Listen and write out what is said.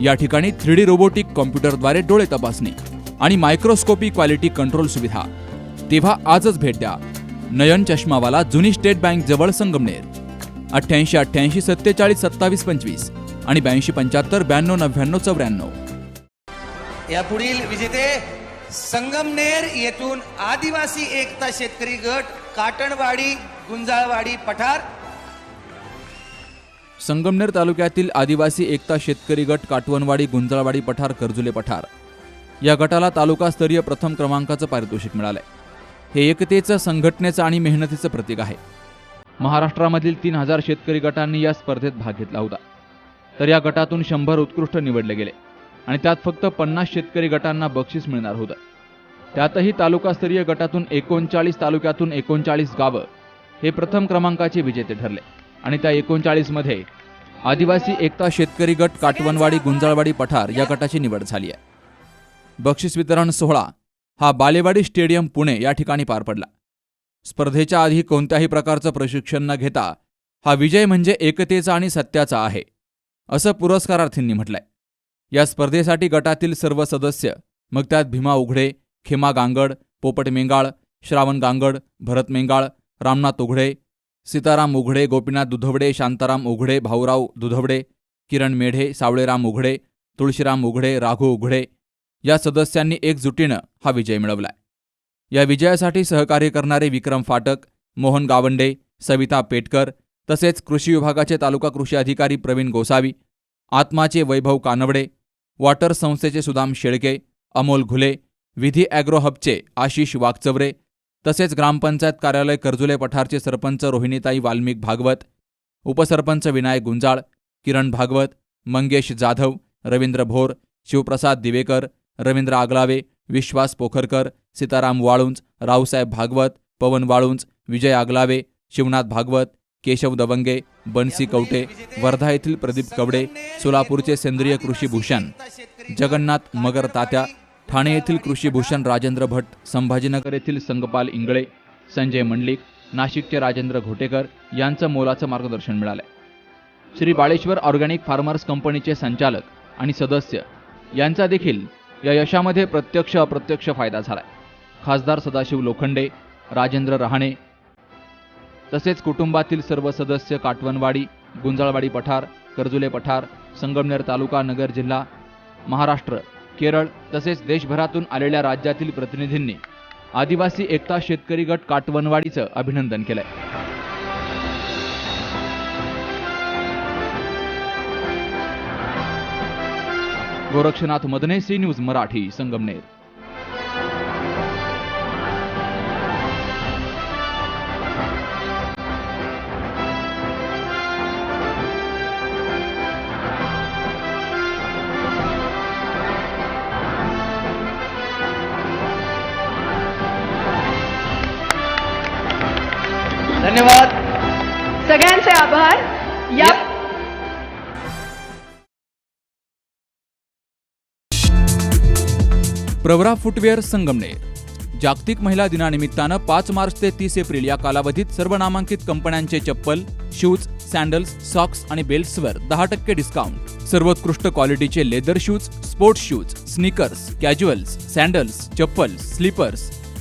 या ठिकाणी three D robotic कॉम्प्युटरद्वारे डोळे तपासणी आणि मायक्रोस्कोपी क्वालिटी कंट्रोल सुविधा. तेव्हा आजच भेट द्या. नयन चष्मावाला जुनी स्टेट बँक जवळ संगमनेर. अठ्ठ्याऐंशी अठ्ठ्याऐंशी सत्तेचाळीस सत्तावीस पंचवीस आणि ब्याऐंशी पंच्याहत्तर ब्याण्णव नव्याण्णव चौऱ्याण्णव. यापुढील विजेते संगमनेर येथून आदिवासी एकता शेतकरी गट काटणवाडी गुंजाळवाडी पठार संगमनेर तालुक्यातील आदिवासी एकता शेतकरी गट काटवनवाडी गुंजळवाडी पठार कर्जुले पठार. या गटाला तालुकास्तरीय प्रथम क्रमांकाचं पारितोषिक मिळालंय. हे एकतेचं संघटनेचं आणि मेहनतीचं प्रतीक आहे. महाराष्ट्रामधील तीन हजार शेतकरी गटांनी या स्पर्धेत भाग घेतला होता. तर या गटातून शंभर उत्कृष्ट निवडले गेले आणि त्यात फक्त पन्नास शेतकरी गटांना बक्षीस मिळणार होतं. त्यातही तालुकास्तरीय गटातून एकोणचाळीस तालुक्यातून एकोणचाळीस गावं हे प्रथम क्रमांकाचे विजेते ठरले आणि त्या एकोणचाळीसमध्ये आदिवासी एकता शेतकरी गट काटवनवाडी गुंजाळवाडी पठार या गटाची निवड झाली आहे. बक्षीस वितरण सोहळा हा बालेवाडी स्टेडियम पुणे या ठिकाणी पार पडला. स्पर्धेच्या आधी कोणत्याही प्रकारचं प्रशिक्षण न घेता हा विजय म्हणजे एकतेचा आणि सत्याचा आहे असं पुरस्कारार्थींनी म्हटलंय. या स्पर्धेसाठी गटातील सर्व सदस्य मग त्यात भीमा उघडे खेमा गांगड पोपट मेंगाळ श्रावण गांगड भरत मेंगाळ रामनाथ उघडे सीताराम उघडे गोपीनाथ दुधवडे शांताराम उघडे भाऊराव दुधवडे किरण मेढे सावळेराम उघडे तुळशीराम उघडे राघू उघडे या सदस्यांनी एकजुटीनं हा विजय मिळवलाय. या विजयासाठी सहकार्य करणारे विक्रम फाटक मोहन गावंडे सविता पेटकर तसेच कृषी विभागाचे तालुका कृषी अधिकारी प्रवीण गोसावी आत्माचे वैभव कानवडे वॉटर संस्थेचे सुदाम शेळके अमोल घुले विधी ॲग्रो हबचे आशिष वागचवरे तसेच ग्रामपंचायत कार्यालय कर्जुले पठारचे सरपंच रोहिणीताई वाल्मिक भागवत उपसरपंच विनायक गुंजाळ किरण भागवत मंगेश जाधव रवींद्र भोर शिवप्रसाद दिवेकर रवींद्र आगलावे विश्वास पोखरकर सीताराम वाळुंज रावसाहेब भागवत पवन वाळुंज विजय आगलावे शिवनाथ भागवत केशव दवंगे बनसी कवटे वर्धा येथील प्रदीप कवडे सोलापूरचे सेंद्रिय कृषी भूषण जगन्नाथ मगर तात्या ठाणे येथील कृषीभूषण राजेंद्र भट संभाजीनगर येथील संगपाल इंगळे संजय मंडलिक नाशिकचे राजेंद्र घोटेकर यांचं मोलाचं मार्गदर्शन मिळालंय. श्री बाळेश्वर ऑर्गॅनिक फार्मर्स कंपनीचे संचालक आणि सदस्य यांचा देखील या यशामध्ये प्रत्यक्ष अप्रत्यक्ष फायदा झालाय. खासदार सदाशिव लोखंडे राजेंद्र रहाणे तसेच कुटुंबातील सर्व सदस्य काटवनवाडी गुंजाळवाडी पठार कर्जुले पठार संगमनेर तालुका नगर जिल्हा महाराष्ट्र केरळ तसेच देशभरातून आलेल्या राज्यातील प्रतिनिधींनी आदिवासी एकता शेतकरी गट काटवनवाडीचं अभिनंदन केलंय. Gorakshnath Madane C news Marathi Sangamner. धन्यवाद. सगळ्यांचे आभार. या या- प्रवरा फुटवेअर संगमनेर. जागतिक महिला दिनानिमित्तानं पाच मार्च ते तीस एप्रिल या कालावधीत सर्व नामांकित कंपन्यांचे चप्पल शूज सँडल्स सॉक्स आणि बेल्ट्सवर दहा टक्के डिस्काउंट. सर्वोत्कृष्ट क्वालिटीचे leather shoes sports shoes sneakers casuals sandals chappals slippers